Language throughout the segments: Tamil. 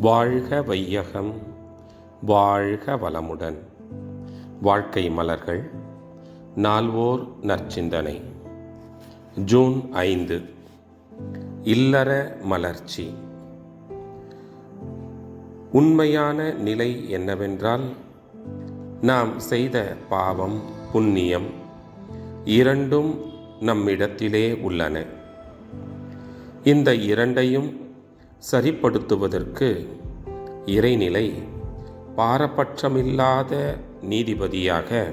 வாழ்க வையகம் வாழ்க வளமுடன். வாழ்க்கை மலர்கள் நால்வோர் நற்சிந்தனை. ஜூன் ஐந்து இல்லற மலர்ச்சி. உண்மையான நிலை என்னவென்றால் நாம் செய்த பாவம் புண்ணியம் இரண்டும் நம்மிடத்திலே உள்ளன. இந்த இரண்டையும் சரிப்படுத்துவதற்கு இறைநிலை பாரபட்சமில்லாத நீதிபதியாக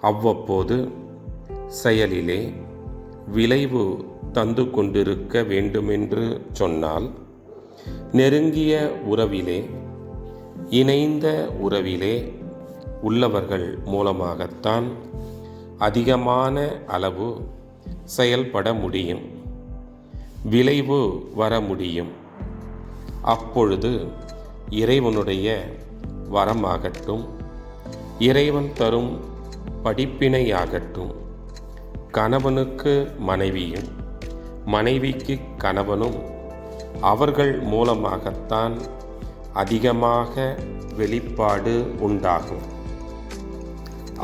அவ்வப்போது செயலிலே விளைவு தந்து கொண்டிருக்க வேண்டுமென்று சொன்னால் நெருங்கிய உறவிலே இணைந்த உறவிலே உள்ளவர்கள் மூலமாகத்தான் அதிகமான அளவு செயல்பட முடியும் விளைவு வர முடியும். அப்பொழுது இறைவனுடைய வரமாகட்டும் இறைவன் தரும் படிப்பினையாகட்டும் கணவனுக்கு மனைவியும் மனைவிக்கு கணவனும் அவர்கள் மூலமாகத்தான் அதிகமாக வெளிப்பாடு உண்டாகும்.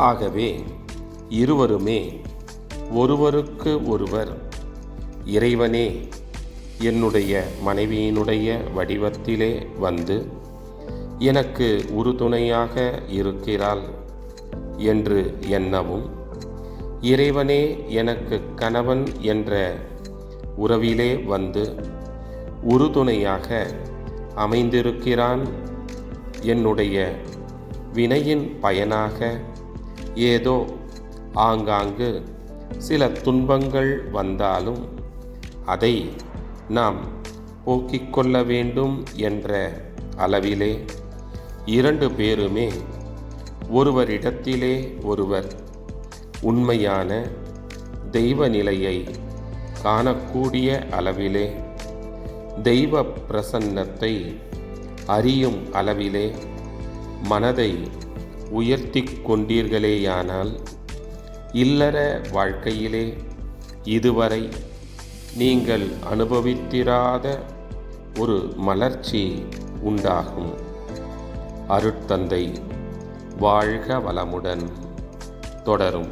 ஆகவே இருவருமே ஒருவருக்கு ஒருவர் இறைவனே என்னுடைய மனைவியினுடைய வடிவத்திலே வந்து எனக்கு உறுதுணையாக இருக்கிறாள் என்று எண்ணவும் இறைவனே எனக்கு கணவன் என்ற உறவிலே வந்து உறுதுணையாக அமைந்திருக்கிறான். என்னுடைய வினையின் பயனாக ஏதோ ஆங்காங்கு சில துன்பங்கள் வந்தாலும் அதை நாம் போக்கிக் கொள்ள வேண்டும் என்ற அளவிலே இரண்டு பேருமே ஒருவரிடத்திலே ஒருவர் உண்மையான தெய்வ நிலையை காணக்கூடிய அளவிலே தெய்வ பிரசன்னத்தை அறியும் அளவிலே மனதை உயர்த்தி கொண்டீர்களேயானால் இல்லற வாழ்க்கையிலே இதுவரை நீங்கள் அனுபவித்திராத ஒரு மலர்ச்சி உண்டாகும். அருட்தந்தை வாழ்க வளமுடன். தொடரும்.